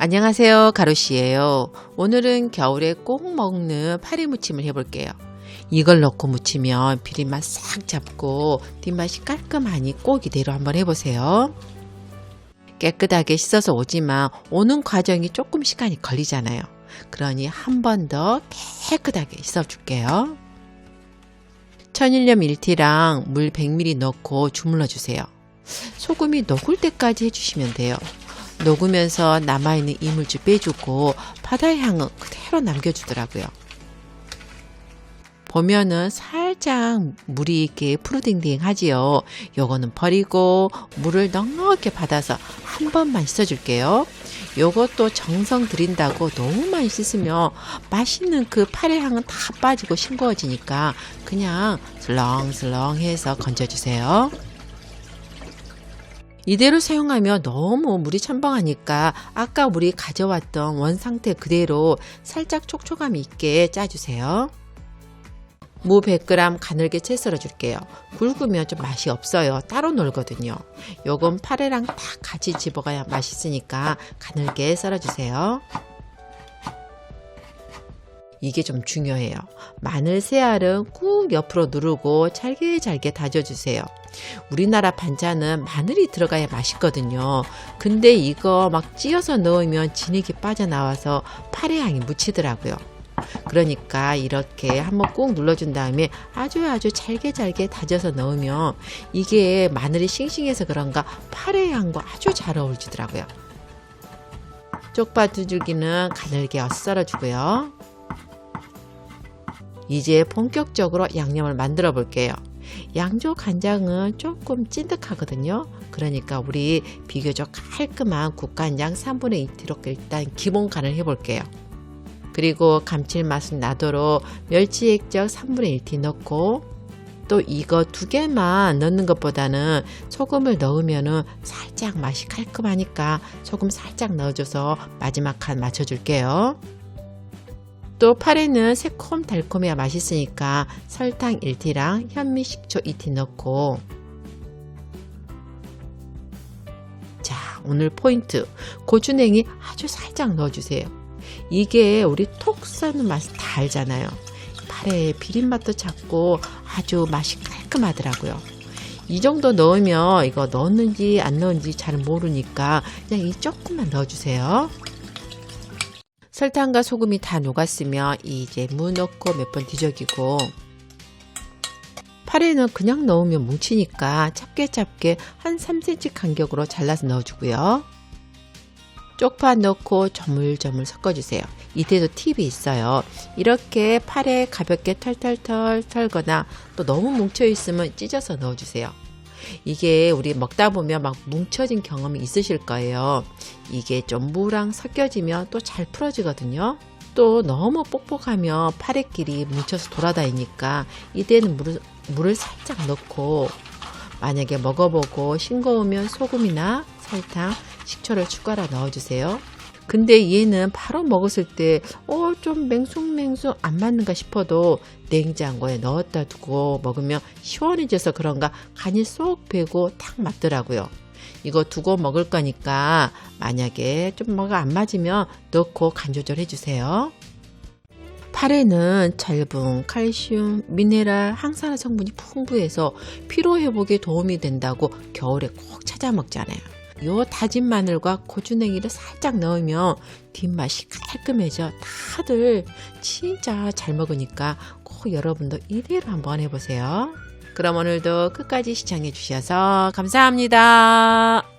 안녕하세요. 가로씨예요. 오늘은 겨울에 꼭 먹는 파리 무침을 해볼게요. 이걸 넣고 무치면 비린맛 싹 잡고 뒷맛이 깔끔하니 꼭 이대로 한번 해보세요. 깨끗하게 씻어서 오지만 오는 과정이 조금 시간이 걸리잖아요. 그러니 한 번 더 깨끗하게 씻어줄게요. 천일염 1티랑 물 100ml 넣고 주물러 주세요. 소금이 녹을 때까지 해주시면 돼요. 녹으면서 남아있는 이물질 빼주고 바다의 향은 그대로 남겨주더라고요. 보면은 살짝 물이 이렇게 푸르딩딩 하지요. 요거는 버리고 물을 넉넉하게 받아서 한 번만 씻어줄게요. 요것도 정성 들인다고 너무 많이 씻으면 맛있는 그 파의 향은 다 빠지고 싱거워지니까 그냥 슬렁슬렁 해서 건져주세요. 이대로 사용하면 너무 물이 첨벙하니까 아까 우리 가져왔던 원 상태 그대로 살짝 촉촉함 있게 짜주세요. 무 100g 가늘게 채 썰어 줄게요. 굵으면 좀 맛이 없어요. 따로 놀거든요. 요건 파래랑 다 같이 집어가야 맛있으니까 가늘게 썰어 주세요. 이게 좀 중요해요. 마늘 새알은 꾹 옆으로 누르고 잘게 잘게 다져주세요. 우리나라 반찬은 마늘이 들어가야 맛있거든요. 근데 이거 막 찧어서 넣으면 진액이 빠져나와서 파래 향이 묻히더라고요. 그러니까 이렇게 한번 꾹 눌러준 다음에 아주 아주 잘게 잘게 다져서 넣으면 이게 마늘이 싱싱해서 그런가 파래 향과 아주 잘 어울리더라고요. 쪽파 두 줄기는 가늘게 썰어 주고요. 이제 본격적으로 양념을 만들어 볼게요. 양조 간장은 조금 찐득하거든요. 그러니까 우리 비교적 깔끔한 국간장 3분의 2티로 일단 기본 간을 해볼게요. 그리고 감칠맛은 나도록 멸치 액젓 3분의 1티 넣고 또 이거 두 개만 넣는 것보다는 소금을 넣으면은 살짝 맛이 깔끔하니까 소금 살짝 넣어줘서 마지막 간 맞춰줄게요. 또 파래는 새콤 달콤해야 맛있으니까 설탕 1티랑 현미 식초 2티 넣고. 자 오늘 포인트. 고추냉이 아주 살짝 넣어주세요. 이게 우리 톡 쏘는 맛을 다 알잖아요. 파래의 비린맛도 잡고 아주 맛이 깔끔하더라고요. 이 정도 넣으면 이거 넣었는지 안 넣었는지 잘 모르니까 그냥 이 조금만 넣어주세요 설탕과 소금이 다 녹았으면 이제 무 넣고 몇 번 뒤적이고 파래는 그냥 넣으면 뭉치니까 짧게 짧게 한 3cm 간격으로 잘라서 넣어주고요. 쪽파 넣고 저물저물 섞어주세요. 이때도 팁이 있어요. 이렇게 팔에 가볍게 털털털 털거나 또 너무 뭉쳐있으면 찢어서 넣어주세요. 이게 우리 먹다 보면 막 뭉쳐진 경험이 있으실 거예요. 이게 좀 무랑 섞여지면 또 잘 풀어지거든요. 또 너무 뻑뻑하면 파래끼리 뭉쳐서 돌아다니니까 이때는 물을, 물을 살짝 넣고 만약에 먹어보고 싱거우면 소금이나 설탕, 식초를 추가로 넣어주세요. 근데 얘는 바로 먹었을 때, 어, 좀 맹숭맹숭 안 맞는가 싶어도 냉장고에 넣었다 두고 먹으면 시원해져서 그런가 간이 쏙 배고 탁 맞더라고요. 이거 두고 먹을 거니까 만약에 좀 뭐가 안 맞으면 넣고 간 조절해 주세요. 파래는 철분, 칼슘, 미네랄, 항산화 성분이 풍부해서 피로 회복에 도움이 된다고 겨울에 꼭 찾아 먹잖아요. 요 다진 마늘과 고추냉이를 살짝 넣으면 뒷맛이 깔끔해져. 다들 진짜 잘 먹으니까 꼭 여러분도 이대로 한번 해보세요. 그럼 오늘도 끝까지 시청해 주셔서 감사합니다.